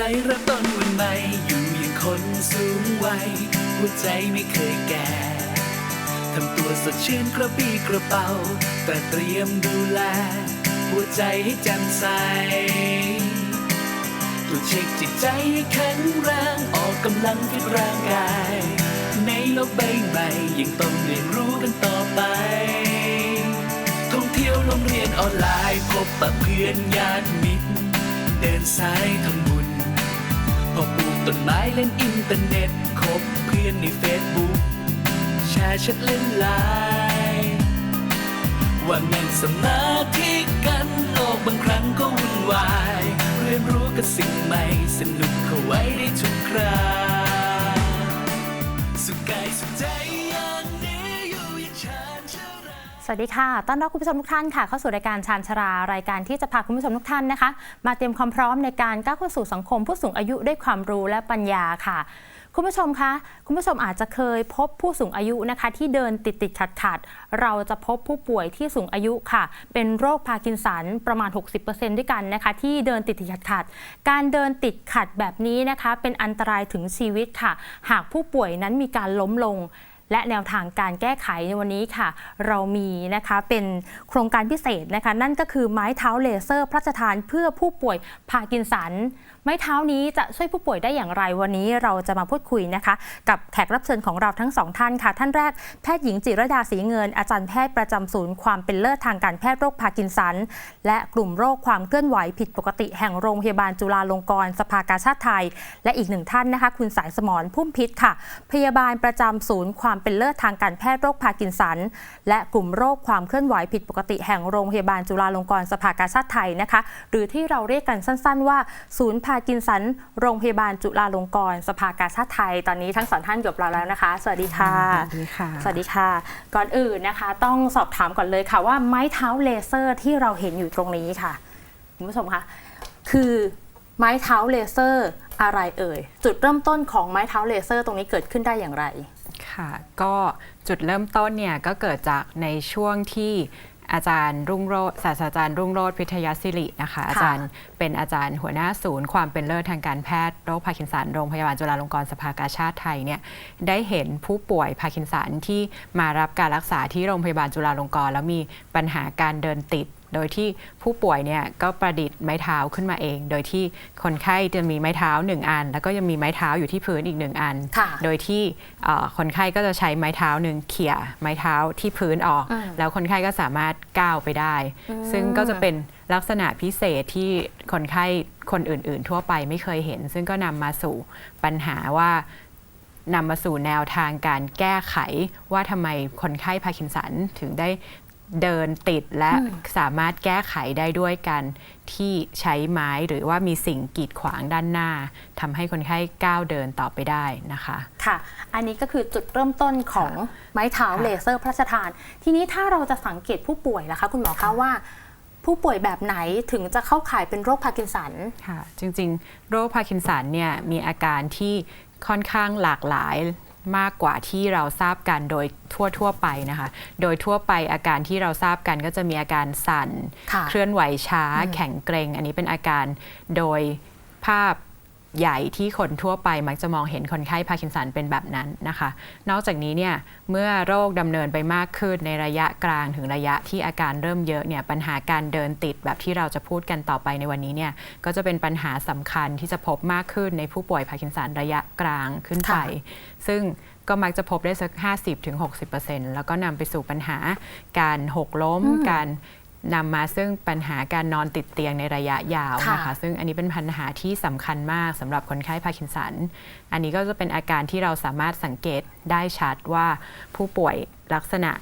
ใสเริ่มต้นวันใหม่อยู่อย่างคนสูงวัยหัวใจไม่เคยแก่ทำตัวสดชื่นกระปรี้กระเป๋า แต่เตรียมดูแล หัวใจให้แจ่มใสตรวจเช็คจิตใจให้แข็งแรงออกกำลังฟิตร่างกาย ในโลกใบใหม่ยังต้องเรียนรู้กันต่อไปท่องเที่ยวโรงเรียนออนไลน์พบปะเพื่อนญาติมิตร เดินสายทำบุญ ต้นไม้เล่นอินเทอร์เน็ตคบเพื่อนในเฟซบุ๊กแชร์แชัดเล่นไลน์ว่านั่งสมาธิกันโลกบางครั้งก็วุ่นวาย เรียนรู้กับสิ่งใหม่ สนุกเข้าไว้ได้ทุกครา สวัสดีค่ะ ต้อนรับคุณผู้ชมทุกท่านค่ะ เข้าสู่รายการชาญชรา รายการที่จะพาคุณผู้ชมทุกท่านนะคะ มาเตรียมความพร้อมในการก้าวเข้าสู่สังคม ผู้สูงอายุด้วยความรู้และปัญญาค่ะ คุณผู้ชมคะ คุณผู้ชมอาจจะเคยพบผู้สูงอายุนะคะ ที่เดินติดติดขัดขัด เราจะพบผู้ป่วยที่สูงอายุค่ะ เป็นโรคพาร์กินสันประมาณ 60%ด้วยกันนะคะ ที่เดินติดติดขัดขัด การเดินติดขัดแบบนี้นะคะ เป็นอันตรายถึงชีวิตค่ะ หากผู้ป่วยนั้นมีการล้มลง และแนวทางการแก้ไขในวันนี้ค่ะ เรามีนะคะเป็นโครงการพิเศษนะคะ นั่นก็คือไม้เท้าเลเซอร์พระราชทานเพื่อผู้ป่วยพาร์กินสัน ไม้เท้านี้จะช่วยผู้ป่วยได้อย่างไรวันนี้เราจะมาพูดคุยนะคะ กับแขกรับเชิญของเราทั้งสองท่านค่ะ ท่านแรกแพทย์หญิงจิรดาศรีเงิน อาจารย์แพทย์ประจำศูนย์ความเป็นเลิศทางการแพทย์โรคพาร์กินสัน และกลุ่มโรคความเคลื่อนไหวผิดปกติแห่งโรงพยาบาลจุฬาลงกรณ์สภากาชาติไทย และอีกหนึ่งท่านนะคะ คุณสายสมรพุ่มพิษค่ะ พยาบาลประจำศูนย์ความเป็นเลิศทางการแพทย์โรคพาร์กินสัน และกลุ่มโรคความเคลื่อนไหวผิดปกติแห่งโรงพยาบาลจุฬาลงกรณ์สภากาชาติไทยนะคะ หรือที่เราเรียกกันสั้น ๆ ว่าศูนย์พาร์กินสันโรงพยาบาลจุฬาลงกรณ์สภากาชาติไทย ตอนนี้ทั้งสองท่านอยู่กับเราแล้วนะคะ สวัสดีค่ะ สวัสดีค่ะ สวัสดีค่ะ ก่อนอื่นนะคะ ต้องสอบถามก่อนเลยค่ะว่าไม้เท้าเลเซอร์ที่เราเห็นอยู่ตรงนี้ค่ะคุณผู้ชมคะคือไม้เท้าเลเซอร์อะไรเอ่ย จุดเริ่มต้นของไม้เท้าเลเซอร์ตรงนี้เกิดขึ้นได้อย่างไร ค่ะ ก็จุดเริ่มต้นเนี่ยก็เกิดจากในช่วงที่ อาจารย์รุ่งโรจน์ศาสตราจารย์รุ่งโรจน์พิทยาศิรินะคะ อาจารย์เป็นอาจารย์หัวหน้าศูนย์ ความเป็นเลิศทางการแพทย์โรคพาร์กินสันโรงพยาบาลจุฬาลงกรณ์สภากาชาติไทยเนี่ยได้เห็นผู้ป่วยพาร์กินสันที่มารับการรักษาที่โรงพยาบาลจุฬาลงกรณ์แล้วมีปัญหาการเดินติด โดยที่ผู้ป่วยเนี่ยก็ประดิษฐ์ไม้เท้าขึ้นมาเอง โดยที่คนไข้จะมีไม้เท้าหนึ่งอัน แล้วก็ยังมีไม้เท้าอยู่ที่พื้นอีกหนึ่งอันค่ะโดยที่เอ่อคนไข้ก็จะใช้ไม้เท้าหนึ่งเขี่ยไม้เท้าที่พื้นออกอืมแล้วคนไข้ก็สามารถก้าวไปได้อืมซึ่งก็จะเป็นลักษณะพิเศษที่คนไข้คนอื่น ๆ ทั่วไปไม่เคยเห็น ซึ่งก็นำมาสู่ปัญหาว่านำมาสู่แนวทางการแก้ไขว่าทำไมคนไข้พาร์กินสันถึงได้ เดินติดและสามารถแก้ไขได้ด้วยการที่ใช้ไม้หรือว่ามีสิ่งกีดขวางด้านหน้าทำให้คนไข้ก้าวเดินต่อไปได้นะคะ ค่ะ อันนี้ก็คือจุดเริ่มต้นของไม้เท้าค่ะเลเซอร์พระราชทาน ทีนี้ถ้าเราจะสังเกตผู้ป่วยล่ะคะ คุณหมอคะว่าผู้ป่วยแบบไหนถึงจะเข้าข่ายเป็นโรคพาร์กินสันค่ะ จริงๆ โรคพาร์กินสันเนี่ยมีอาการที่ค่อนข้างหลากหลาย มากกว่าที่เราทราบกันโดยทั่วๆไปนะคะ โดยทั่วไปอาการที่เราทราบกันก็จะมีอาการสั่นค่ะเคลื่อนไหวช้า แข็งเกร็งอันนี้เป็นอาการโดยภาพ ใหญ่ที่คนทั่วไปมักจะมองเห็นคนไข้พาร์กินสันเป็นแบบนั้นนะคะ นอกจากนี้เนี่ยเมื่อโรคดำเนินไปมากขึ้นในระยะกลางถึงระยะที่อาการเริ่มเยอะเนี่ยปัญหาการเดินติดแบบที่เราจะพูดกันต่อไปในวันนี้เนี่ยก็จะเป็นปัญหาสำคัญที่จะพบมากขึ้นในผู้ป่วยพาร์กินสันระยะกลางขึ้นไปค่ะซึ่งก็มักจะพบได้สัก 50-60%แล้วก็นำไปสู่ปัญหาการหกล้มอืมการ นำมาซึ่งปัญหาการนอนติดเตียงในระยะยาวนะคะค่ะซึ่งอันนี้เป็นปัญหาที่สำคัญมากสำหรับคนไข้พาร์กินสัน อันนี้ก็จะเป็นอาการที่เราสามารถสังเกตได้ชัดว่าผู้ป่วยลักษณะ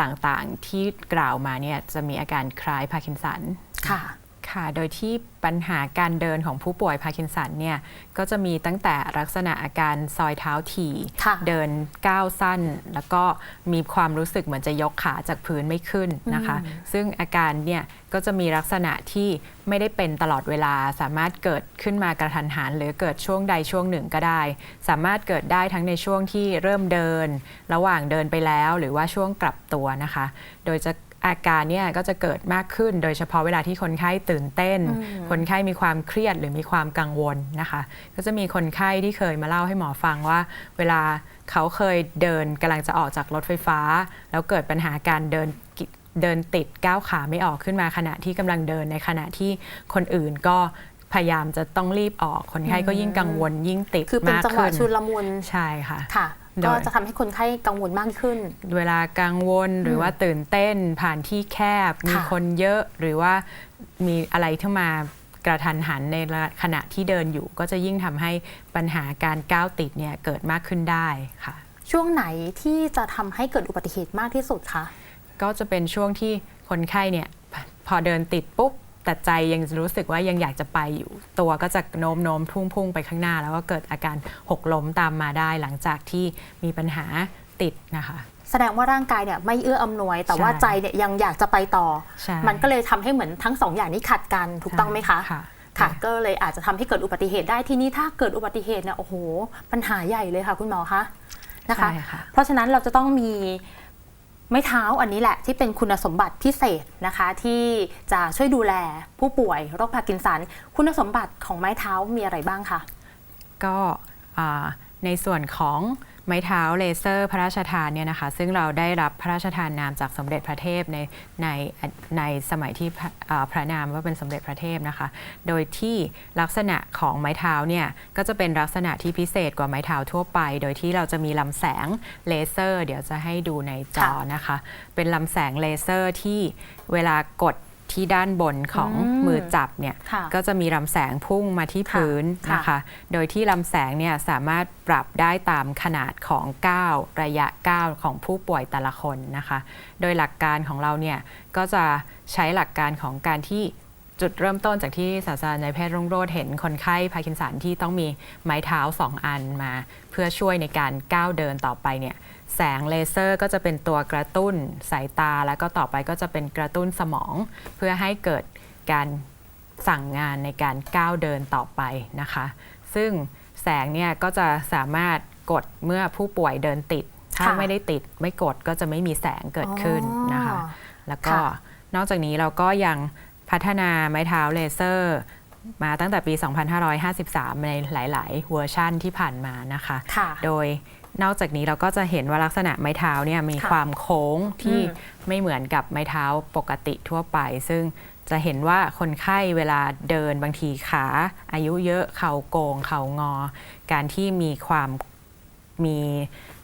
ต่างๆ ที่กล่าวมาเนี่ยจะมีอาการคล้ายพาร์กินสัน ค่ะ ค่ะ โดยที่ปัญหาการเดินของผู้ป่วยพาร์กินสันเนี่ยก็จะมีตั้งแต่ลักษณะอาการซอยเท้าถี่ค่ะเดินก้าวสั้น แล้วก็มีความรู้สึกเหมือนจะยกขาจากพื้นไม่ขึ้นนะคะ ซึ่งอาการเนี่ยก็จะมีลักษณะที่ไม่ได้เป็นตลอดเวลา สามารถเกิดขึ้นมากระทันหัน หรือเกิดช่วงใดช่วงหนึ่งก็ได้ สามารถเกิดได้ทั้งในช่วงที่เริ่มเดิน ระหว่างเดินไปแล้ว หรือว่าช่วงกลับตัวนะคะ โดยจะ อาการเนี่ยก็จะเกิดมากขึ้น โดยเฉพาะเวลาที่คนไข้ตื่นเต้น คนไข้มีความเครียดหรือมีความกังวลนะคะ ก็จะมีคนไข้ที่เคยมาเล่าให้หมอฟังว่า เวลาเขาเคยเดินกำลังจะออกจากรถไฟฟ้า แล้วเกิดปัญหาการเดินกิเดินติดก้าวขาไม่ออกขึ้นมาขณะที่กำลังเดินในขณะที่คนอื่นก็พยายามจะต้องรีบออกคนไข้ก็ยิ่งกังวลยิ่งติดคือเป็นมากจังหวะขึ้นชุลมุนใช่ค่ะค่ะโดย ก็จะทำให้คนไข้กังวลมากขึ้น เวลากังวลหรือว่าตื่นเต้นผ่านที่แคบ มีคนเยอะหรือว่ามีอะไรที่มากระทันหันในขณะที่เดินอยู่ ก็จะยิ่งทำให้ปัญหาการก้าวติดเนี่ยเกิดมากขึ้นได้ค่ะ ช่วงไหนที่จะทำให้เกิดอุบัติเหตุมากที่สุดคะก็จะเป็นช่วงที่คนไข้เนี่ยพพอเดินติดปุ๊บ แต่ใจยังรู้สึกว่ายังอยากจะไปอยู่ ตัวก็จะโน้มโน้มพุ่งพุ่งไปข้างหน้า แล้วก็เกิดอาการหกล้มตามมาได้หลังจากที่มีปัญหาติดนะคะแสดงว่าร่างกายเนี่ยไม่เอื้ออำนวย แต่ใช่ว่าใจเนี่ยยังอยากจะไปต่อใช่มันก็เลยทำให้เหมือนทั้งสองอย่างนี้ขัดกันถูกต้องไหมคะค่ะค่ะก็เลยอาจจะทำให้เกิดอุบัติเหตุได้ทีนี้ถ้าเกิดอุบัติเหตุเนี่ยโอ้โหปัญหาใหญ่เลยค่ะ คุณหมอคะนะคะใช่ค่ะเพราะฉะนั้นเราจะต้องมี ไม้เท้าอันนี้แหละที่เป็นคุณสมบัติพิเศษนะคะ ที่จะช่วยดูแลผู้ป่วยโรคพาร์กินสัน คุณสมบัติของไม้เท้ามีอะไรบ้างคะก็ในส่วนของ ไม้เท้าเลเซอร์พระราชทานเนี่ยนะคะ ซึ่งเราได้รับพระราชทานนามจากสมเด็จพระเทพในในในสมัยที่พระอ่าพระนามว่าเป็นสมเด็จพระเทพนะคะ โดยที่ลักษณะของไม้เท้าเนี่ยก็จะเป็นลักษณะที่พิเศษกว่าไม้เท้าทั่วไป โดยที่เราจะมีลำแสงเลเซอร์ เดี๋ยวจะให้ดูในจอนะคะ เป็นลำแสงเลเซอร์ที่เวลากด ที่ด้านบนของอืมมือจับเนี่ยค่ะก็จะมีลำแสงพุ่งมาที่พื้นค่ะนะคะ โดยที่ลำแสงเนี่ยสามารถปรับได้ตามขนาดของก้าวระยะก้าวของผู้ป่วยแต่ละคนนะคะ โดยหลักการของเราเนี่ยก็จะใช้หลักการของการที่จุดเริ่มต้นจากที่ศาสตราจารย์นายแพทย์รุ่งโรจน์เห็นคนไข้พาร์กินสันที่ต้องมีไม้เท้า2อันมา เพื่อช่วยในการก้าวเดินต่อไปเนี่ย แสงเลเซอร์ก็จะเป็นตัวกระตุ้นสายตา แล้วก็ต่อไปก็จะเป็นกระตุ้นสมอง เพื่อให้เกิดการสั่งงานในการก้าวเดินต่อไปนะคะ ซึ่งแสงเนี่ยก็จะสามารถกดเมื่อผู้ป่วยเดินติด ถ้าค่ะไม่ได้ติดไม่กดก็จะไม่มีแสงเกิดขึ้นนะคะอ๋อแล้วก็ค่ะนอกจากนี้เราก็ยังพัฒนาไม้เท้าเลเซอร์มาตั้งแต่ปี 2553 ในหลาย ๆ เวอร์ชั่นที่ผ่านมานะคะค่ะโดย นอกจากนี้เราก็จะเห็นว่าลักษณะไม้เท้าเนี่ยมีค่ะความโค้งที่อืมไม่เหมือนกับไม้เท้าปกติทั่วไป ซึ่งจะเห็นว่าคนไข้เวลาเดินบางทีขา อายุเยอะเข่าโกง เข่างอ การที่มีความ มี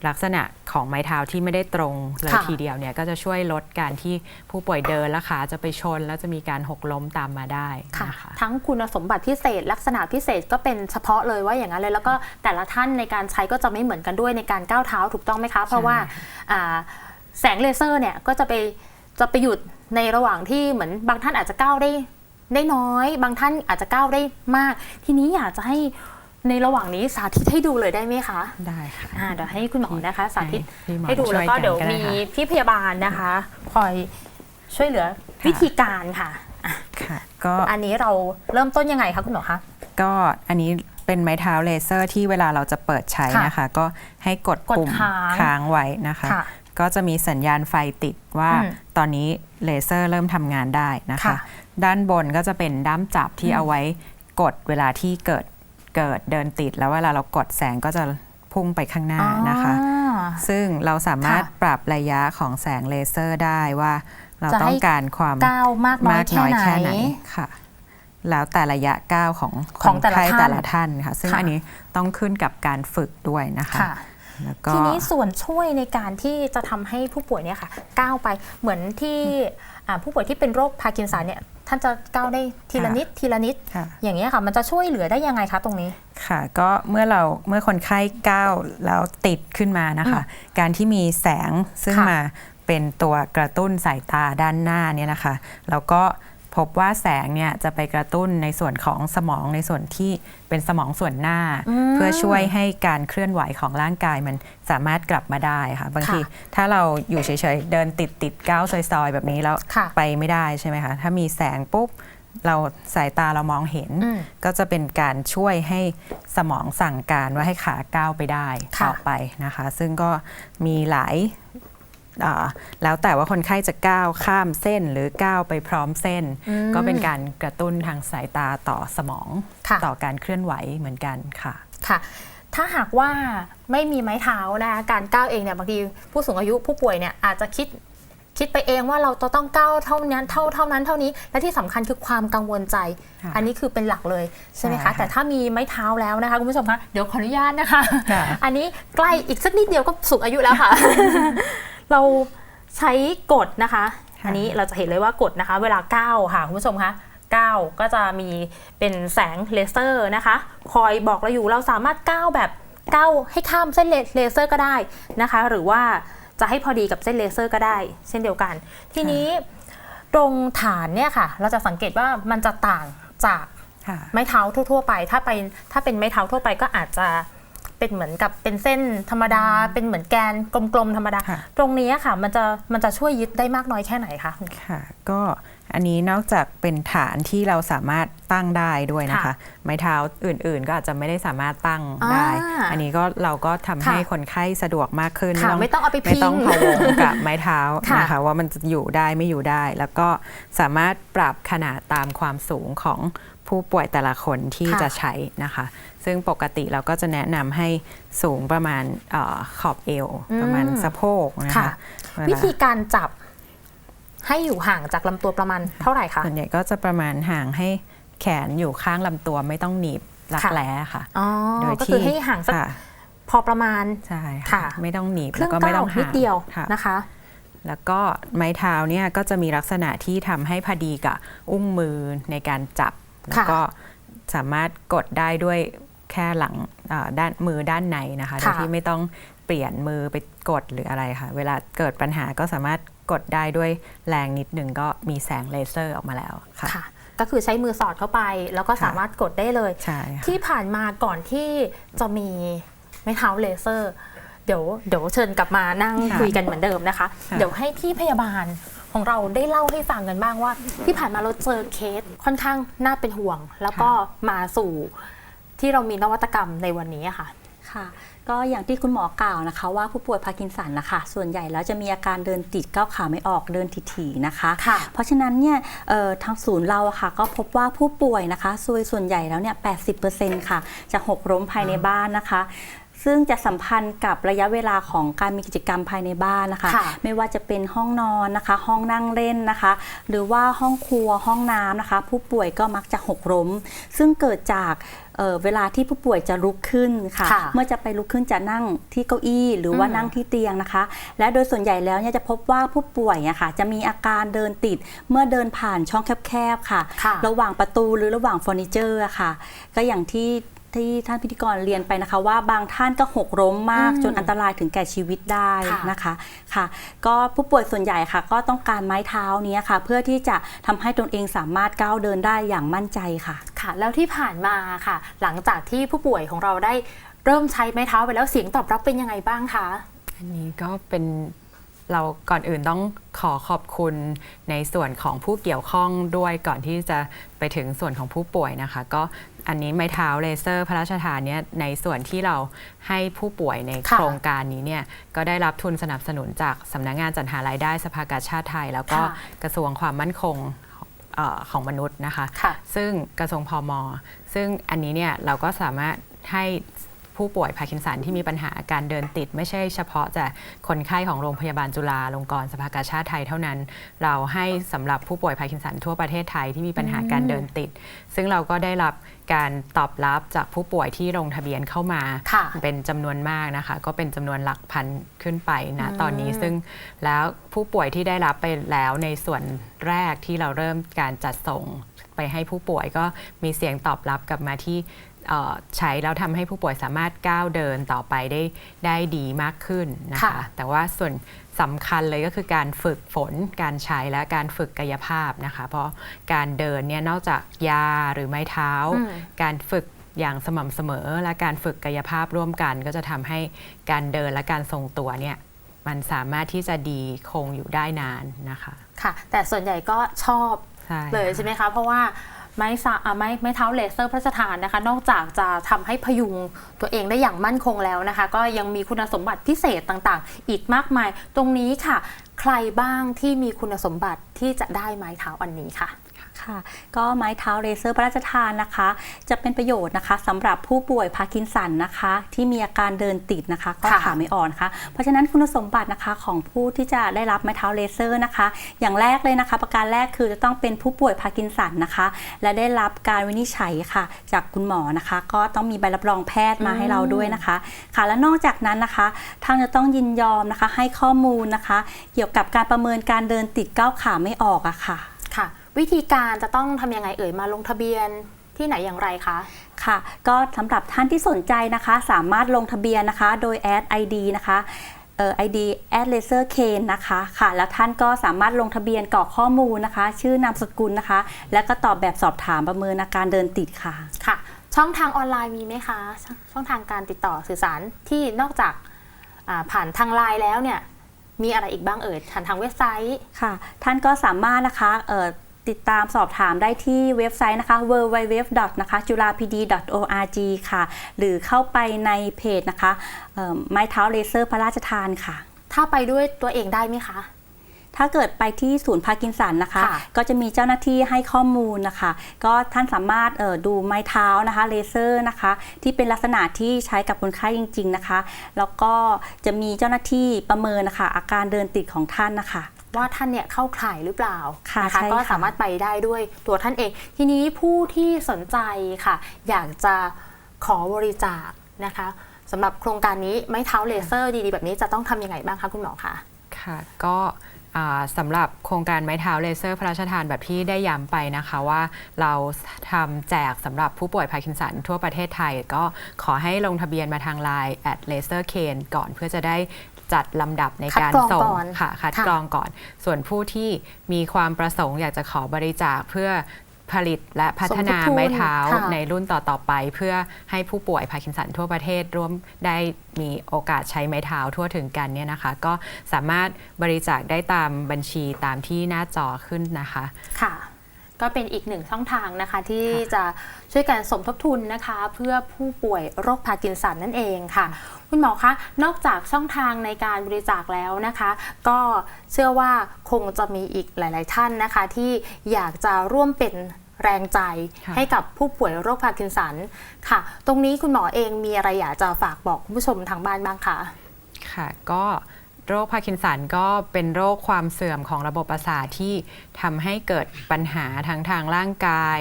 ลักษณะของไม้เท้าที่ไม่ได้ตรงเลยค่ะทีเดียวเนี่ยก็จะช่วยลดการที่ผู้ป่วยเดินแล้วขาจะไปชน แล้วจะมีการหกล้มตามมาได้ค่ะ นะคะ ทั้งคุณสมบัติพิเศษ ลักษณะพิเศษก็เป็นเฉพาะเลยว่าอย่างนั้นเลย แล้วก็แต่ละท่านในการใช้ก็จะไม่เหมือนกันด้วยในการก้าวเท้าถูกต้องไหมคะ เพราะว่าอ่าแสงเลเซอร์เนี่ยก็จะไปจะไปหยุดในระหว่างที่เหมือนบางท่านอาจจะก้าวได้ได้น้อย บางท่านอาจจะก้าวได้มาก ทีนี้อยากจะให้ ในระหว่างนี้สาธิตให้ดูเลยได้ไหมคะได้ค่ะอ่าเดี๋ยวให้คุณหมอนะคะ สาธิตพี่หมอให้ดูช่แล้วยก็นเดี๋ยวไมีค่ะพี่พยาบาลนะคะ คอยช่วยเหลือค่ะวิธีการค่ะอะค่ะก็อันนี้เราเริ่มต้นยังไงคะคุณหมอคะก็อันนี้เป็นไม้เท้าเลเซอร์ที่เวลาเราจะเปิดใช้ค่ะนะคะ ก็ให้กดกดปุ่มค้างค้างไว้นะคะค่ะก็จะมีสัญญาณไฟติดว่าอืมตอนนี้เลเซอร์เริ่มทำงานได้นะคะค่ะด้านบนก็จะเป็นด้ามจับที่อืมเอาไว้กดเวลาที่เกิด เกิดเดินติดแล้วเวลาเรากดแสงก็จะพุ่งไปข้างหน้านะคะอ่าซึ่งเราสามารถค่ะปรับระยะของแสงเลเซอร์ได้ว่า เราจะให้ต้องการความก้าวมากน้อยมากน้อยแค่แค่ไหไหนนค่ะ แล้วแต่ระยะก้าวของของแต่ละคนไข้ท่านแต่ละท่านค่ะ ซึ่งค่ะอันนี้ต้องขึ้นกับการฝึกด้วยนะคะค่ะแล้วก็ทีนี้ส่วนช่วยในการที่จะทำให้ผู้ป่วยเนี่ยค่ะก้าวไปเหมือนที่อ่าผู้ป่วยที่เป็นโรคพาร์กินสันเนี่ย ท่านจะก้าวได้ทีละนิดทีละนิดค่ะอย่างนี้ยค่ะ มันจะช่วยเหลือได้ยังไงคะตรงนี้ ค่ะก็เมื่อเราเมื่อคนไข้ก้าวแล้วติดขึ้นมานะคะ การที่มีแสงซึ่งค่ะมาเป็นตัวกระตุ้นสายตาด้านหน้าเนี่ยนะคะ แล้วก็ พบว่าแสงเนี่ยจะไปกระตุ้นในส่วนของสมองในส่วนที่เป็นสมองส่วนหน้าอืมเพื่อช่วยให้การเคลื่อนไหวของร่างกายมันสามารถกลับมาได้ค่ะ บางทีค่ะถ้าเราอยู่เฉยๆเดินติดติดก้าวซอยๆ แบบนี้แล้วค่ะไปไม่ได้ใช่ไหมคะถ้ามีแสงปุ๊บเราสายตาเรามองเห็นอืมก็จะเป็นการช่วยให้สมองสั่งการว่าให้ขาก้าวไปได้ค่ะต่อไปนะคะ ซึ่งก็มีหลายอ่า แล้วแต่ว่าคนไข้จะก้าวข้ามเส้นหรือก้าวไปพร้อมเส้นอืมก็เป็นการกระตุ้นทางสายตาต่อสมองค่ะต่อการเคลื่อนไหวเหมือนกันค่ะค่ะถ้าหากว่าไม่มีไม้เท้านะคะการก้าวเองเนี่ยบางทีผู้สูงอายุผู้ป่วยเนี่ยอาจจะคิดคิดไปเองว่าเราจะต้องก้าวเท่านั้นเท่าเท่านั้นเท่านี้ และที่สำคัญคือความกังวลใจค่ะอันนี้คือเป็นหลักเลยใช่ไหมใช่คะค่ะแต่ถ้ามีไม้เท้าแล้วนะคะคุณผู้ชมคะเดี๋ยวขออนุญาตนะคะค่ะอันนี้ใกล้อีกสักนิดเดียวก็สูงอายุแล้วค่ะ เราใช้กดนะคะค่ะอันนี้เราจะเห็นเลยว่ากดนะคะ เวลาก้าวค่ะคุณผู้ชมคะก้าวก็จะมีเป็นแสงเลเซอร์นะคะ คอยบอกเราอยู่เราสามารถก้าวแบบก้าวให้ข้ามเส้นเลเซอร์ก็ได้นะคะ หรือว่าจะให้พอดีกับเส้นเลเซอร์ก็ได้ เช่นเดียวกัน ทีนี้ตรงฐานเนี่ยค่ะ เราจะสังเกตว่ามันจะต่างจากค่ะไม้เท้าทั่ว ๆ ไป ถ้าไปถ้าเป็นไม้เท้าทั่วไปก็อาจจะ เป็นเหมือนกับเป็นเส้นธรรมดา เป็นเหมือนแกนกลมๆธรรมดาค่ะตรงนี้ค่ะมันจะมันจะช่วยยึดได้มากน้อยแค่ไหนคะค่ะก็อันนี้นอกจากเป็นฐานที่เราสามารถตั้งได้ด้วยนะคะค่ะไม้เท้าอื่น ๆ ก็อาจจะไม่ได้สามารถตั้งได้อ่าอันนี้ก็เราก็ทำให้ค่ะคนไข้สะดวกมากขึ้นค่ะไม่ต้องเอาไปพิงไม่ต้องพะวงกับไม้เท้าค่ะนะคะว่ามันจะอยู่ได้ไม่อยู่ได้ แล้วก็สามารถปรับขนาดตามความสูงของผู้ป่วยแต่ละคนที่ค่ะจะใช้นะคะ ซึ่งปกติเราก็จะแนะนำให้สูงประมาณเออขอบเอว ประมาณสะโพกนะค่ะ คะเวลาวิธีการจับให้อยู่ห่างจากลำตัวประมาณเท่าไหร่คะ ส่วนใหญ่ก็จะประมาณห่างให้แขนอยู่ข้างลำตัวไม่ต้องหนีบรักค่ะ แร้ค่ะ อ๋อ โดยก็ที่คือให้ห่างสักค่ะพอประมาณ ใช่ค่ะ ค่ะ ไม่ต้องหนีบคแล้รึ่วงก็ไม่ก้าต้วองนิห่าดงเดียวค่ะ นะคะ แล้วก็ไม้เท้าเนี่ยก็จะมีลักษณะที่ทำให้พอดีกับอุ้งมือในการจับ แล้วก็สามารถกดได้ด้วย แค่หลังเอ่อด้านมือด้านในนะคะโดยค่ะที่ไม่ต้องเปลี่ยนมือไปกดหรืออะไรค่ะ เวลาเกิดปัญหาก็สามารถกดได้ด้วยแรงนิดหนึ่งก็มีแสงเลเซอร์ออกมาแล้วค่ะค่ะก็คือใช้มือสอดเข้าไป แล้วก็ค่ะสามารถกดได้เลยใช่ค่ะที่ผ่านมาก่อนที่จะมีไม้เท้าเลเซอร์ เดี๋ยวเดี๋ยวเชิญกลับมานั่งค่ะคุยกันเหมือนเดิมนะคะค่ะเดี๋ยวให้พี่พยาบาลของเราได้เล่าให้ฟังกันบ้างว่า ที่ผ่านมาเราเจอเคสค่อนข้างน่าเป็นห่วง แล้วก็มาสู่ ที่เรามีนวัตกรรมในวันนี้อะค่ะค่ะก็อย่างที่คุณหมอกล่าวนะคะ ว่าผู้ป่วยพาร์กินสันนะคะส่วนใหญ่แล้วจะมีอาการเดินติดก้าวขาไม่ออกเดินถี่ๆนะคะค่ะเพราะฉะนั้นเนี่ยเอ่อทางศูนย์เราอะค่ะ ก็พบว่าผู้ป่วยนะคะส่วนส่วนใหญ่แล้วเนี่ย80%ค่ะ จะหกล้มภายในบ้านนะคะซึ่งจะสัมพันธ์กับระยะเวลาของการมีกิจกรรมภายในบ้านนะคะค่ะไม่ว่าจะเป็นห้องนอนนะคะ ห้องนั่งเล่นนะคะ หรือว่าห้องครัวห้องน้ำนะคะ ผู้ป่วยก็มักจะหกล้ม ซึ่งเกิดจาก เอ่อเวลาที่ผู้ป่วยจะลุกขึ้นค่ะค่ะ เมื่อจะไปลุกขึ้นจะนั่งที่เก้าอี้ หรือว่าอืมนั่งที่เตียงนะคะ และโดยส่วนใหญ่แล้วเนี่ยจะพบว่าผู้ป่วยอะค่ะจะมีอาการเดินติดเมื่อเดินผ่านช่องแคบๆค่ะค่ะระหว่างประตูหรือระหว่างเฟอร์นิเจอร์อะค่ะ ก็อย่างที่ ที่ท่านพิธีกรเรียนไปนะคะว่าบางท่านก็หกล้มมากอืมจนอันตรายถึงแก่ชีวิตได้ค่ะนะคะค่ะ ก็ผู้ป่วยส่วนใหญ่ค่ะ ก็ต้องการไม้เท้านี้ค่ะ เพื่อที่จะทำให้ตนเองสามารถก้าวเดินได้อย่างมั่นใจค่ะค่ะ แล้วที่ผ่านมาค่ะ หลังจากที่ผู้ป่วยของเราได้เริ่มใช้ไม้เท้าไปแล้วเสียงตอบรับเป็นยังไงบ้างคะอันนี้ก็เป็น เราก่อนอื่นต้องขอขอบคุณในส่วนของผู้เกี่ยวข้องด้วยก่อนที่จะไปถึงส่วนของผู้ป่วยนะคะ ก็อันนี้ไม้เท้าเลเซอร์ พระราชทานเนี่ยในส่วนที่เราให้ผู้ป่วยในโครงการนี้เนี่ยก็ได้รับทุนสนับสนุนจากสำนักงานจัดหารายได้สภากาชาติไทย แล้วก็กระทรวงความมั่นคงออของมนุษย์นะคะคะ ซึ่งกระทรวงพอมซึ่งอันนี้เนี่ยเราก็สามารถให้ ผู้ป่วยพาร์กินสันที่มีปัญหาการเดินติด ไม่ใช่เฉพาะแต่คนไข้ของโรงพยาบาลจุฬาลงกรณ์สภากาชาติไทยเท่านั้น เราให้สำหรับผู้ป่วยพาร์กินสันทั่วประเทศไทยที่มีปัญหาการเดินติด ซึ่งเราก็ได้รับการตอบรับจากผู้ป่วยที่ลงทะเบียนเข้ามาค่ะเป็นจำนวนมากนะคะ ก็เป็นจำนวนหลักพันขึ้นไปนะอืมตอนนี้ซึ่งแล้วผู้ป่วยที่ได้รับไปแล้วในส่วนแรกที่เราเริ่มการจัดส่งไปให้ผู้ป่วยก็มีเสียงตอบรับกลับมาที่เอ่อ ใช้แล้วทำให้ผู้ป่วยสามารถก้าวเดินต่อไปได้ได้ดีมากขึ้นนะคะค่ะแต่ว่าส่วนสำคัญเลยก็คือการฝึกฝน การใช้และการฝึกกายภาพนะคะ เพราะการเดินเนี่ยนอกจากยาหรือไม้เท้าอืมการฝึกอย่างสม่ำเสมอ และการฝึกกายภาพร่วมกัน ก็จะทำให้การเดินและการทรงตัวเนี่ยมันสามารถที่จะดีคงอยู่ได้นานนะคะ ค่ะ แต่ส่วนใหญ่ก็ชอบใช่เลยใช่ไหมคะ เพราะว่า ไม้สะไม้ไม้เท้าเลเซอร์พระราชทานนะคะ นอกจากจะทำให้พยุงตัวเองได้อย่างมั่นคงแล้วนะคะ ก็ยังมีคุณสมบัติพิเศษต่างๆ อีกมากมาย ตรงนี้ค่ะ ใครบ้างที่มีคุณสมบัติที่จะได้ไม้เท้าอันนี้ค่ะ ค่ะ ก็ไม้เท้าเลเซอร์พระราชทานนะคะ จะเป็นประโยชน์นะคะสำหรับผู้ป่วยพาร์กินสันนะคะ ที่มีอาการเดินติดนะคะ ก็ค่ะขาไม่อ่อนค่ะ เพราะฉะนั้นคุณสมบัตินะคะของผู้ที่จะได้รับไม้เท้าเลเซอร์นะคะ อย่างแรกเลยนะคะ ประการแรกคือจะต้องเป็นผู้ป่วยพาร์กินสันนะคะ และได้รับการวินิจฉัยค่ะ จากคุณหมอนะคะ ก็ต้องมีใบรับรองแพทย์มาให้เราด้วยนะคะ ค่ะและนอกจากนั้นนะคะท่านจะต้องยินยอมนะคะ ให้ข้อมูลนะคะ เกี่ยวกับการประเมินการเดินติดก้าวขาไม่ออกอะค่ะค่ะ วิธีการจะต้องทำยังไงเอ่ยมาลงทะเบียนที่ไหนอย่างไรคะ ค่ะ ก็สำหรับท่านที่สนใจนะคะ สามารถลงทะเบียนนะคะ โดยแอด ID นะคะเอ่อ ID a d laser cane นะคะค่ะแล้วท่านก็สามารถลงทะเบียนกรอกข้อมูลนะคะ ชื่อนามสกุลนะคะ แล้วก็ตอบแบบสอบถามประเมินอาการเดินติดค่ะ ค่ะ ช่องทางออนไลน์มีไหมคะชช่องทางการติดต่อสื่อสารที่นอกจากอ่าผ่านทางไลน์แล้วเนี่ยมีอะไรอีกบ้างเอ่ยผ่านทางเว็บไซต์ ค่ะท่านก็สามารถนะคะเอ่อ ติดตามสอบถามได้ที่เว็บไซต์นะคะ www. นะคะ julapd.org ค่ะ หรือเข้าไปในเพจนะคะเอ่อไม้เท้าเลเซอร์พระราชทานค่ะ ถ้าไปด้วยตัวเองได้ไหมคะ ถ้าเกิดไปที่ศูนย์พาร์กินสันนะคะค่ะก็จะมีเจ้าหน้าที่ให้ข้อมูลนะคะ ก็ท่านสามารถเอ่อดูไม้เท้านะคะเลเซอร์นะคะ ที่เป็นลักษณะที่ใช้กับคนไข้จริง ๆนะคะ แล้วก็จะมีเจ้าหน้าที่ประเมินนะคะ อาการเดินติดของท่านนะคะ ว่าท่านเนี่ยเข้าข่ายหรือเปล่าค่ะนะใช่ก็ค่ะ สามารถไปได้ด้วยตัวท่านเอง ทีนี้ผู้ที่สนใจค่ะ อยากจะขอบริจาคนะคะสำหรับโครงการนี้ไม้เท้าเลเซอร์ดีๆแบบนี้จะต้องทำยังไงบ้างคะคุณหมอคะ ค่ะก็อ่าสำหรับโครงการไม้เท้าเลเซอร์พระราชทานแบบที่ได้ย้ำไปนะคะว่าเราทำแจกสำหรับผู้ป่วยพาร์กินสันทั่วประเทศไทย ก็ขอให้ลงทะเบียนมาทาง Line at laser cane ก่อนเพื่อจะได้ จัดลำดับในการคัดกรองส่งก่อนค่ะคัดค่ะกรองก่อน ส่วนผู้ที่มีความประสงค์อยากจะขอบริจาคเพื่อผลิตและพัฒนาสมทบทุนไม้เท้าค่ะในรุ่นต่อ ๆ ไป เพื่อให้ผู้ป่วยพาร์กินสันทั่วประเทศร่วมได้มีโอกาสใช้ไม้เท้าทั่วถึงกันเนี่ยนะคะ ก็สามารถบริจาคได้ตามบัญชีตามที่หน้าจอขึ้นนะคะ ค่ะ ก็เป็นอีกหนึ่งช่องทางนะคะที่จะช่วยกันสมทบทุนนะคะ เพื่อผู้ป่วยโรคพาร์กินสันนั่นเองค่ะ คุณหมอคะนอกจากช่องทางในการบริจาคแล้วนะคะ ก็เชื่อว่าคงจะมีอีกหลาย ๆ ท่านนะคะ ที่อยากจะร่วมเป็นแรงใจค่ะให้กับผู้ป่วยโรคพาร์กินสันค่ะ ตรงนี้คุณหมอเองมีอะไรอยากจะฝากบอกคุณผู้ชมทางบ้านบ้างคะค่ะก็ โรคพาร์กินสันก็เป็นโรคความเสื่อมของระบบประสาทที่ทำให้เกิดปัญหาทั้งทางร่างกาย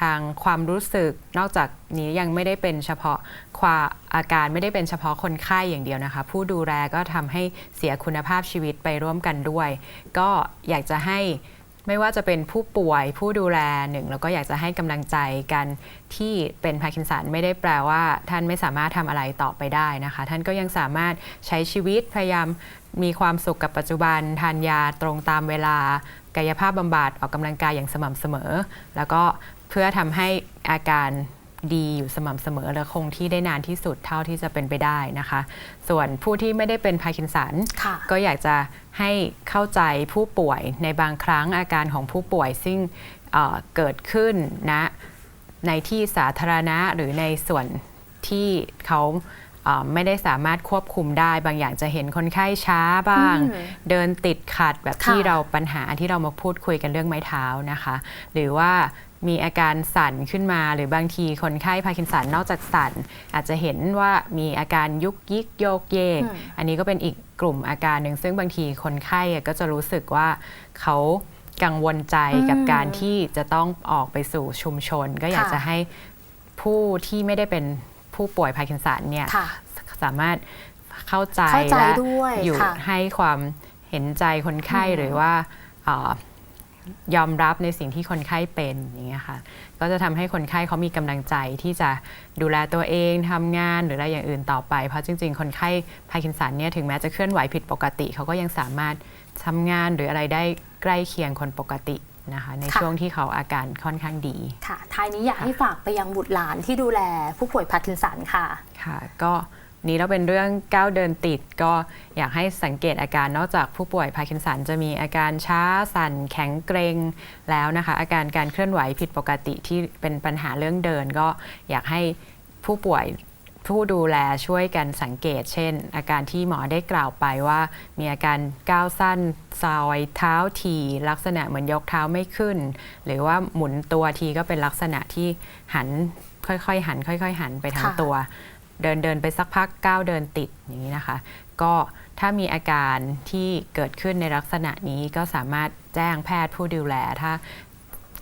ทางความรู้สึก นอกจากนี้ยังไม่ได้เป็นเฉพาะความอาการไม่ได้เป็นเฉพาะคนไข้อย่างเดียวนะคะ ผู้ดูแลก็ทำให้เสียคุณภาพชีวิตไปร่วมกันด้วย ก็อยากจะให้ ไม่ว่าจะเป็นผู้ป่วยผู้ดูแลหนึ่งแล้วก็อยากจะให้กำลังใจกันที่เป็นพาร์กินสันไม่ได้แปลว่าท่านไม่สามารถทำอะไรต่อไปได้นะคะ ท่านก็ยังสามารถใช้ชีวิตพยายามมีความสุขกับปัจจุบันทานยาตรงตามเวลากายภาพบำบัดออกกำลังกายอย่างสม่ำเสมอ แล้วก็เพื่อทำให้อาการ ดีอยู่สม่ำเสมอและคงที่ได้นานที่สุดเท่าที่จะเป็นไปได้นะคะ ส่วนผู้ที่ไม่ได้เป็นพาร์กินสันค่ะก็อยากจะให้เข้าใจผู้ป่วยในบางครั้งอาการของผู้ป่วยซึ่งเอ่อเกิดขึ้นนะในที่สาธารณะหรือในส่วนที่เขาเอ่อไม่ได้สามารถควบคุมได้ บางอย่างจะเห็นคนไข้ช้าบ้างอืมเดินติดขัดแบบค่ะที่เราปัญหาที่เรามาพูดคุยกันเรื่องไม้เท้านะคะ หรือว่า มีอาการสั่นขึ้นมา หรือบางทีคนไข้พาร์กินสันนอกจากสั่น อาจจะเห็นว่ามีอาการยุกยิกโยกเยกอืมอันนี้ก็เป็นอีกกลุ่มอาการหนึ่งซึ่งบางทีคนไข้อะก็จะรู้สึกว่าเขากังวลใจกับอืมการที่จะต้องออกไปสู่ชุมชน ก็อยากค่ะจะให้ผู้ที่ไม่ได้เป็นผู้ป่วยพาร์กินสันเนี่ยค่ะสามารถเข้าใจเข้าใจและด้วยอยู่ค่ะให้ความเห็นใจคนไข้อืมหรือว่าเอ่อ ยอมรับในสิ่งที่คนไข้เป็นอย่างเงี้ยค่ะ ก็จะทำให้คนไข้เขามีกำลังใจที่จะดูแลตัวเองทำงานหรืออะไรอย่างอื่นต่อไป เพราะจริง ๆ คนไข้พาร์กินสันเนี่ยถึงแม้จะเคลื่อนไหวผิดปกติ เขาก็ยังสามารถทำงานหรืออะไรได้ใกล้เคียงคนปกตินะคะในค่ะช่วงที่เขาอาการค่อนข้างดีค่ะท้ายนี้อยากให้ฝากไปยังบุตรหลานที่ดูแลผู้ป่วยพาร์กินสันค่ะค่ะ ก็ นี้เราเป็นเรื่องก้าวเดินติด ก็อยากให้สังเกตอาการนอกจากผู้ป่วยพาร์กินสันจะมีอาการช้าสั่นแข็งเกรงแล้วนะคะ อาการการเคลื่อนไหวผิดปกติที่เป็นปัญหาเรื่องเดิน ก็อยากให้ผู้ป่วยผู้ดูแลช่วยกันสังเกต เช่น อาการที่หมอได้กล่าวไปว่า มีอาการก้าวสั้นซอยเท้าทีลักษณะเหมือนยกเท้าไม่ขึ้น หรือว่าหมุนตัวทีก็เป็นลักษณะที่หันค่อยๆ หัน ค่อย ๆ หันไปทั้งค่ะตัว เดินเดินไปสักพักก้าวเดินติดอย่างนี้นะคะ ก็ถ้ามีอาการที่เกิดขึ้นในลักษณะนี้ก็สามารถแจ้งแพทย์ผู้ดูแล ถ้า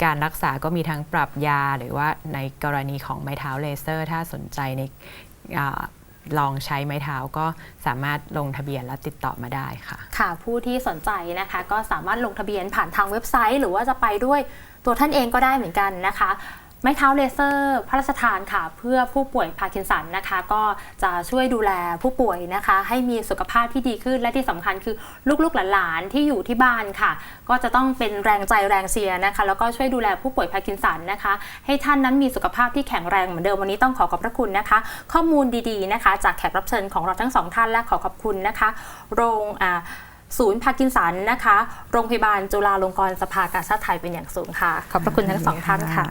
การรักษาก็มีทั้งปรับยา หรือว่าในกรณีของไม้เท้าเลเซอร์ ถ้าสนใจในอลองใช้ไม้เท้าก็สามารถลงทะเบียนและติดต่อมาได้ค่ะ ค่ะ ผู้ที่สนใจนะคะก็สามารถลงทะเบียนผ่านทางเว็บไซต์ หรือว่าจะไปด้วยตัวท่านเองก็ได้เหมือนกันนะคะ ไม้เท้าเลเซอร์พระราชทานค่ะ เพื่อผู้ป่วยพาร์กินสันนะคะ ก็จะช่วยดูแลผู้ป่วยนะคะ ให้มีสุขภาพที่ดีขึ้นและที่สำคัญคือลูกๆหลานๆที่อยู่ที่บ้านค่ะ ก็จะต้องเป็นแรงใจแรงเชียร์นะคะ แล้วก็ช่วยดูแลผู้ป่วยพาร์กินสันนะคะ ให้ท่านนั้นมีสุขภาพที่แข็งแรงเหมือนเดิมวันนี้ต้องขอขอบพระคุณนะคะ ข้อมูลดีๆนะคะ จากแขกรับเชิญของเราทั้งสองท่านและขอขอบคุณนะคะ โรงอ่าศูนย์พาร์กินสันนะคะ โรงพยาบาลจุฬาลงกรณ์สภากาชาติไทยเป็นอย่างสูงค่ะ ขอบพระคุณทั้งสองท่านค่ะ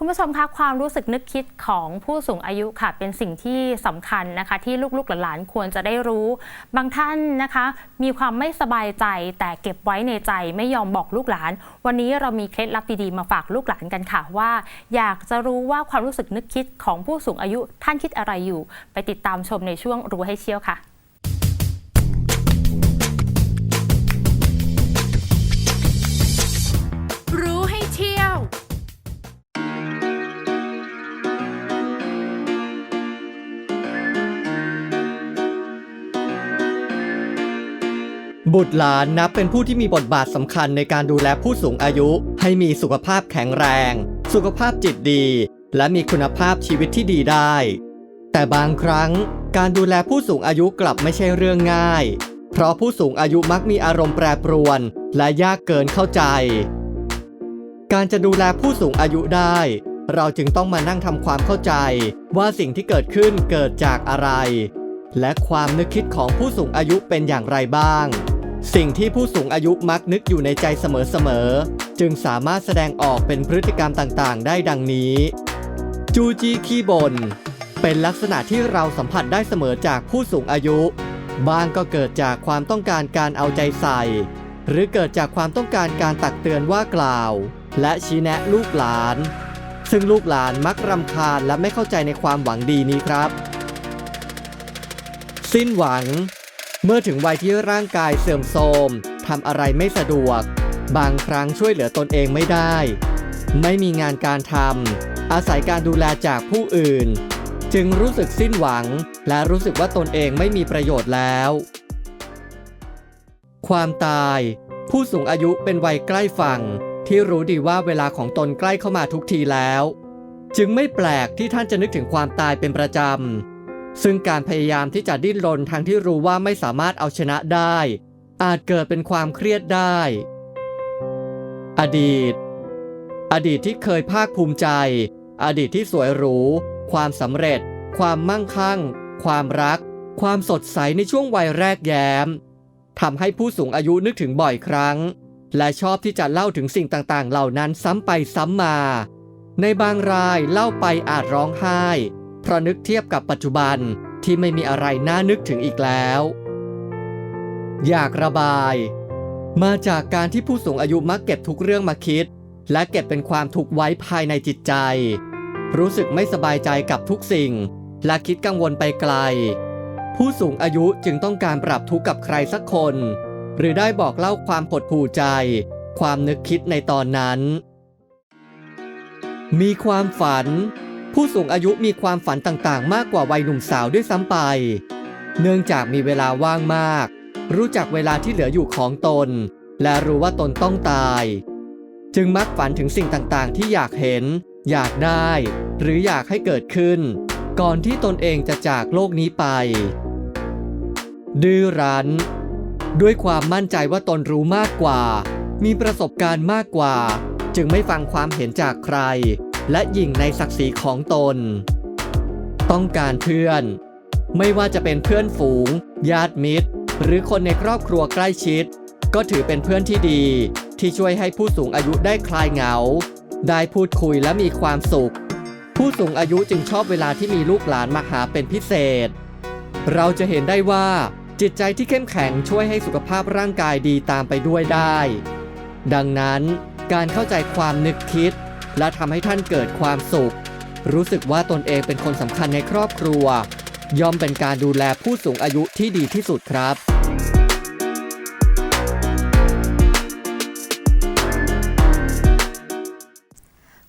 คุณผู้ชมคะความรู้สึกนึกคิดของผู้สูงอายุค่ะ เป็นสิ่งที่สำคัญนะคะ ที่ลูกๆหลานๆควรจะได้รู้ บางท่านนะคะ มีความไม่สบายใจแต่เก็บไว้ในใจไม่ยอมบอกลูกหลาน วันนี้เรามีเคล็ดลับดีๆมาฝากลูกหลานกันค่ะว่า อยากจะรู้ว่าความรู้สึกนึกคิดของผู้สูงอายุท่านคิดอะไรอยู่ ไปติดตามชมในช่วงรู้ให้เชี่ยวค่ะ บุตรหลานนับเป็นผู้ที่มีบทบาทสำคัญในการดูแลผู้สูงอายุ ให้มีสุขภาพแข็งแรง สุขภาพจิตดี และมีคุณภาพชีวิตที่ดีได้ แต่บางครั้ง การดูแลผู้สูงอายุกลับไม่ใช่เรื่องง่าย เพราะผู้สูงอายุมักมีอารมณ์แปรปรวน และยากเกินเข้าใจ การจะดูแลผู้สูงอายุได้ เราจึงต้องมานั่งทำความเข้าใจ ว่าสิ่งที่เกิดขึ้นเกิดจากอะไร และความนึกคิดของผู้สูงอายุเป็นอย่างไรบ้าง สิ่งที่ผู้สูงอายุมักนึกอยู่ในใจเสมอๆ จึงสามารถแสดงออกเป็นพฤติกรรมต่างๆ ได้ดังนี้ จูจีขี้บนเป็นลักษณะที่เราสัมผัสได้เสมอจากผู้สูงอายุ บางก็เกิดจากความต้องการการเอาใจใส่ หรือเกิดจากความต้องการการตักเตือนว่ากล่าว และชี้แนะลูกหลาน ซึ่งลูกหลานมักรำคาญและไม่เข้าใจในความหวังดีนี้ครับ สิ้นหวัง เมื่อถึงวัยที่ร่างกายเสื่อมโทรมทำอะไรไม่สะดวก บางครั้งช่วยเหลือตนเองไม่ได้ ไม่มีงานการทำอาศัยการดูแลจากผู้อื่น จึงรู้สึกสิ้นหวัง และรู้สึกว่าตนเองไม่มีประโยชน์แล้ว ความตาย ผู้สูงอายุเป็นวัยใกล้ฝั่ง ที่รู้ดีว่าเวลาของตนใกล้เข้ามาทุกทีแล้ว จึงไม่แปลกที่ท่านจะนึกถึงความตายเป็นประจำ ซึ่งการพยายามที่จะดิ้นรนทั้งที่รู้ว่าไม่สามารถเอาชนะได้ อาจเกิดเป็นความเครียดได้ อดีต อดีตที่เคยภาคภูมิใจ อดีตที่สวยหรู ความสำเร็จ ความมั่งคั่ง ความรัก ความสดใสในช่วงวัยแรกแย้มทำให้ผู้สูงอายุนึกถึงบ่อยครั้ง และชอบที่จะเล่าถึงสิ่งต่างๆ เหล่านั้นซ้ำไปซ้ำมา ในบางรายเล่าไปอาจร้องไห้ เพราะนึกเทียบกับปัจจุบันที่ไม่มีอะไรน่านึกถึงอีกแล้ว อยากระบาย มาจากการที่ผู้สูงอายุมักเก็บทุกเรื่องมาคิด และเก็บเป็นความทุกข์ไว้ภายในจิตใจ รู้สึกไม่สบายใจกับทุกสิ่ง และคิดกังวลไปไกล ผู้สูงอายุจึงต้องการปรับทุกข์กับใครสักคน หรือได้บอกเล่าความหดหู่ใจ ความนึกคิดในตอนนั้น มีความฝัน ผู้สูงอายุมีความฝันต่างๆ มากกว่าวัยหนุ่มสาวด้วยซ้ำไป เนื่องจากมีเวลาว่างมาก รู้จักเวลาที่เหลืออยู่ของตน และรู้ว่าตนต้องตาย จึงมักฝันถึงสิ่งต่างๆ ที่อยากเห็น อยากได้ หรืออยากให้เกิดขึ้น ก่อนที่ตนเองจะจากโลกนี้ไป ดื้อรั้น ด้วยความมั่นใจว่าตนรู้มากกว่า มีประสบการณ์มากกว่า จึงไม่ฟังความเห็นจากใคร และยิ่งในศักดิ์ศรีของตน ต้องการเพื่อน ไม่ว่าจะเป็นเพื่อนฝูง ญาติมิตร หรือคนในครอบครัวใกล้ชิด ก็ถือเป็นเพื่อนที่ดี ที่ช่วยให้ผู้สูงอายุได้คลายเหงา ได้พูดคุยและมีความสุข ผู้สูงอายุจึงชอบเวลาที่มีลูกหลานมาหาเป็นพิเศษ เราจะเห็นได้ว่าจิตใจที่เข้มแข็งช่วยให้สุขภาพร่างกายดีตามไปด้วยได้ ดังนั้นการเข้าใจความนึกคิด และทำให้ท่านเกิดความสุข รู้สึกว่าตนเองเป็นคนสำคัญในครอบครัว ย่อมเป็นการดูแลผู้สูงอายุที่ดีที่สุดครับ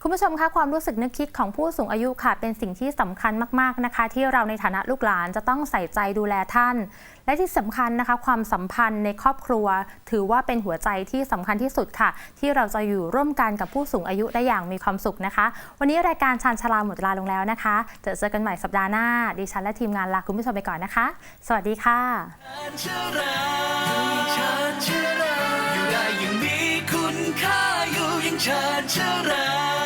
คุณผู้ชมคะความรู้สึกนึกคิดของผู้สูงอายุค่ะ เป็นสิ่งที่สำคัญมากๆนะคะ ที่เราในฐานะลูกหลานจะต้องใส่ใจดูแลท่าน และที่สำคัญนะคะ ความสัมพันธ์ในครอบครัว ถือว่าเป็นหัวใจที่สำคัญที่สุดค่ะ ที่เราจะอยู่ร่วมกันกับผู้สูงอายุได้อย่างมีความสุขนะคะ วันนี้รายการชานชาลาหมดเวลาลงแล้วนะคะเจอเจอกันใหม่สัปดาห์หน้าดิฉันและทีมงานลาคุณผู้ชมไปก่อนนะคะ สวัสดีค่ะชาราชราอยู่ได้ย่างมีคุณค่าอยู่ยังชาชารา